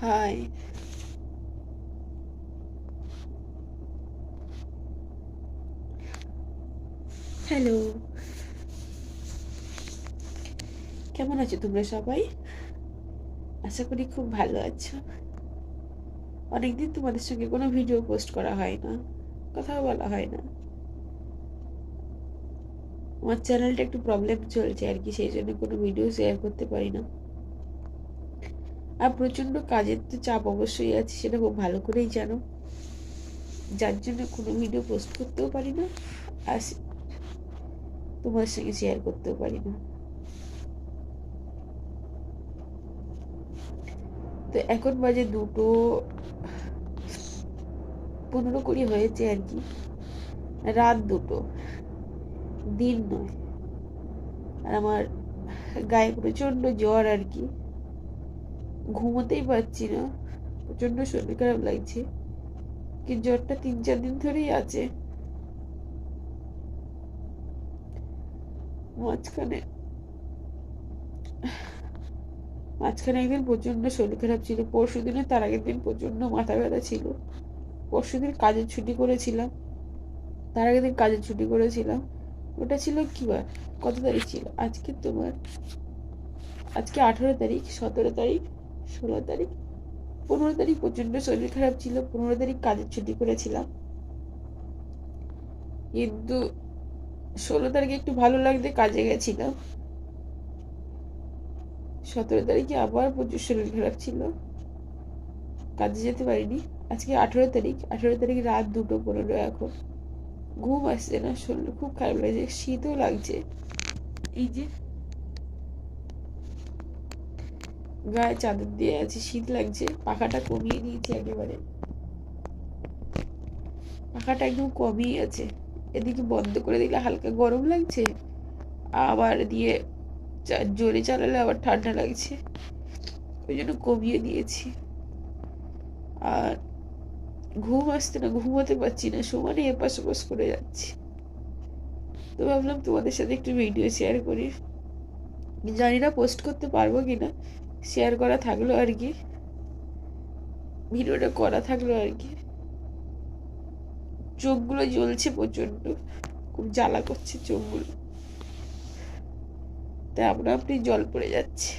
Hi hello কেমন আছো তোমরা সবাই? আশা করি খুব ভালো আছো। অনেকদিন তোমাদের সঙ্গে কোনো ভিডিও পোস্ট করা হয় না, কথাও বলা হয় না। আমার চ্যানেলটা একটু প্রবলেম চলছে আর কি, সেই জন্য কোনো ভিডিও শেয়ার করতে পারি না। আর প্রচণ্ড কাজের তো চাপ অবশ্যই আছে, সেটা খুব ভালো করেই জানো। যার জন্য কোনো ভিডিও পোস্ট করতেও পারি না, আর তোমার সঙ্গে শেয়ার করতেও পারি না। তো এখন বাজে দুটো পনেরো কুড়ি হয়েছে আর কি। রাত দুটো, দিন নয়। আর আমার গায়ে প্রচণ্ড জ্বর আর কি। ঘুমোতেই পারছি না। প্রচণ্ড শরীর খারাপ লাগছে। কি জ্বরটা তিন চার দিন ধরেই আছে। মাঝখানে মাঝখানে একদিন প্রচণ্ড শরীর খারাপ ছিল। পরশু দিনে তার আগের দিন প্রচণ্ড মাথা ব্যথা ছিল। পরশু দিন কাজের ছুটি করেছিলাম। তার আগের দিন কাজের ছুটি করেছিলাম। ওটা ছিল কি বার কত তারিখ ছিল? আজকে তোমার, আজকে আঠেরো তারিখ, সতেরো তারিখ ষোলো তারিখ, পনেরো তারিখ প্রচণ্ড শরীর খারাপ ছিল, পনেরো তারিখ কাজের ছুটি করেছিলাম। কিন্তু ষোলো তারিখে একটু ভালো লাগতে কাজে গেছিলাম। সতেরো তারিখে আবার প্রচুর শরীর খারাপ ছিল। কাজে যেতে পারিনি। আজকে আঠেরো তারিখ আঠেরো তারিখ রাত দুটো পনেরো এখন। ঘুম আসছে না, শরীর খুব খারাপ লাগছে, শীতও লাগছে। এই যে গায়ে চাদর দিয়ে আছে, শীত লাগছে, পাখাটা কমিয়ে দিয়েছি একেবারে। পাখাটা একদম কমিয়ে আছে। এদিকে বন্ধ করে দিলে হালকা গরম লাগছে, আবার দিয়ে জোরে চালালে আবার ঠান্ডা লাগছে। ওই জন্য কমিয়ে দিয়েছি। আর ঘুম আসতে না, ঘুমোতে পারছি না, সমানে এপাশ ওপাশ করে যাচ্ছি। তো ভাবলাম তোমাদের সাথে একটু ভিডিও শেয়ার করি। জানি না পোস্ট করতে পারব কিনা শেয়ার করা থাকল আর কি। ভিডিওটা করা থাকল আর কি। চোখগুলো জ্বলছে প্রচণ্ড খুব জ্বালা করছে চোখগুলো। তাই আপনা আপনি জল পড়ে যাচ্ছে।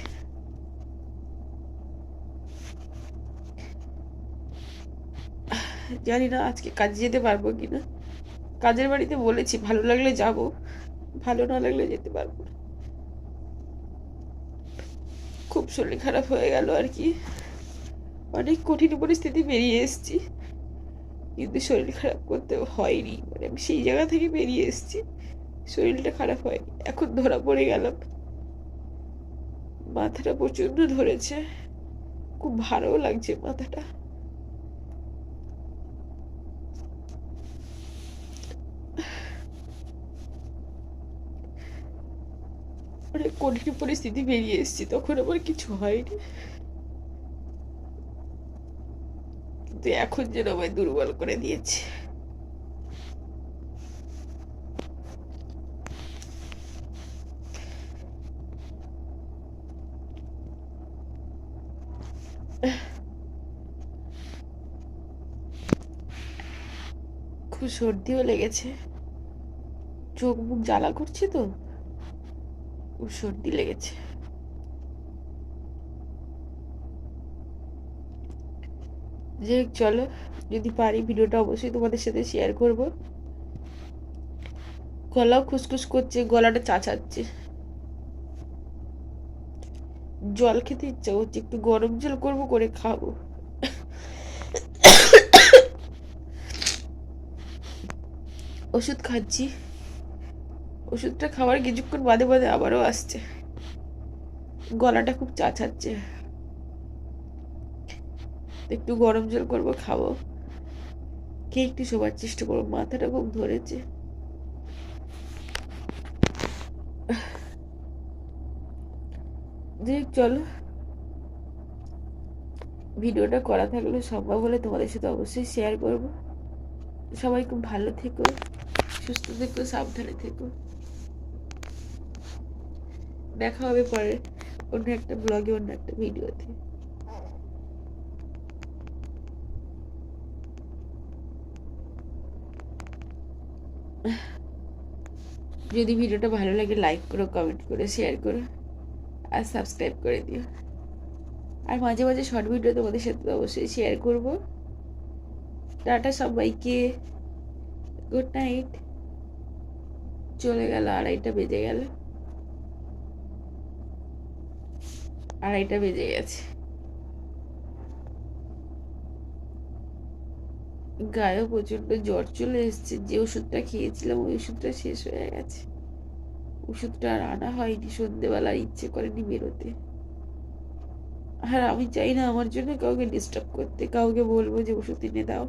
জানি না আজকে কাজে যেতে পারব কিনা। কাজের বাড়িতে বলেছি, ভালো লাগলে যাব, ভালো না লাগলে যেতে পারব না। খুব শরীর খারাপ হয়ে গেল আর কি। অনেক কঠিন পরিস্থিতি বেরিয়ে এসেছি। কিন্তু শরীর খারাপ করতে হয়নি। মানে আমি সেই জায়গা থেকে বেরিয়ে এসেছি। শরীরটা খারাপ হয়নি। এখন ধরা পড়ে গেলাম। মাথাটা প্রচণ্ড ধরেছে। খুব ভালো লাগছে মাথাটা। অনেক কঠিন পরিস্থিতি বেরিয়ে এসেছি, তখন আমার কিছু হয়নি। কিন্তু এখন যেন আমায় দুর্বল করে দিয়েছে। খুব সর্দিও লেগেছে। চোখ মুখ জ্বালা করছে তো? সর্দি লেগেছে। যে চলো, যদি পারি ভিডিওটা অবশ্যই তোমাদের সাথে শেয়ার করব। গলাও খুসখুস করছে, গলাটা চাচাচ্ছে। জল খেতে ইচ্ছা হচ্ছে একটু গরম জল করব, করে খাব। ওষুধ খাচ্ছি। ওষুধটা খাওয়ার কিছুক্ষণ বাদে বাদে আবারও আসছে। গলাটা খুব চাচাচ্ছে। একটু গরম জল করব, খাব। কে একটু শোবার চেষ্টা করব, মাথাটা খুব ধরেছে। চলো। ভিডিওটা করা থাকলে সম্ভব হলে তোমাদের সাথে অবশ্যই শেয়ার করব। সবাই খুব ভালো থেকো, সুস্থ থেকো, সাবধানে থেকো। দেখা হবে পরে। অন্য একটা ব্লগে অন্য একটা ভিডিওতে যদি ভিডিওটা ভালো লাগে লাইক করো কমেন্ট করো শেয়ার করো, আর সাবস্ক্রাইব করে দিও। আর মাঝে মাঝে শর্ট ভিডিও তোমাদের সাথে অবশ্যই শেয়ার করব। টাটা সবাইকে। গুড নাইট চলে গেল, আড়াইটা বেজে গেল। আড়াইটা বেজে গেছে। গায়েও প্রচণ্ড জ্বর চলে এসছে। যে ওষুধটা খেয়েছিলাম, ওই ওষুধটা শেষ হয়ে গেছে। ওষুধটা আর আনা হয়নি সন্ধেবেলা ইচ্ছে করেনি বেরোতে। আর আমি চাই না আমার জন্য কাউকে ডিস্টার্ব করতে, কাউকে বলব যে ওষুধ এনে দাও।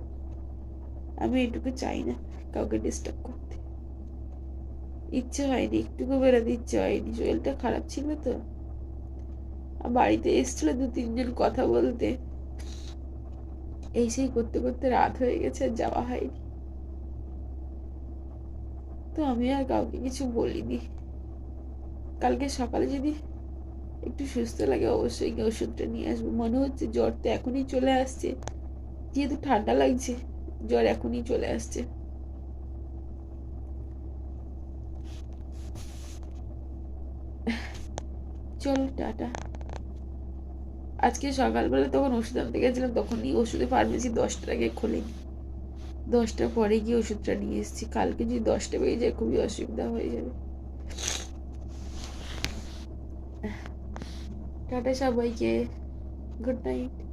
আমি এটুকু চাই না কাউকে ডিস্টার্ব করতে। ইচ্ছে হয়নি, একটুকু বেরোতে ইচ্ছে হয়নি। শরীরটা খারাপ ছিল তো। বাড়িতে এসছিল দু, তিনজন কথা বলতে। এই সেই করতে করতে রাত হয়ে গেছে আর যাওয়া হয়নি। তো আমি আর কাউকে কিছু বলিনি। কালকে সকালে যদি একটু সুস্থ লাগে, অবশ্যই ওষুধটা নিয়ে আসব। মনে হচ্ছে জ্বর তো এখনই চলে আসছে। যেহেতু ঠান্ডা লাগছে, জ্বর এখনই চলে আসছে। চলো, টাটা। আজকে সকালবেলা তখন ওষুধ আনতে গেছিলাম, তখনই ওষুধে ফার্মেসি দশটার আগে খোলেনি। দশটার পরে গিয়ে ওষুধটা নিয়ে এসেছি। কালকে যদি দশটা বেজে যায়, খুবই অসুবিধা হয়ে যাবে। টাটা সবাইকে। Good night.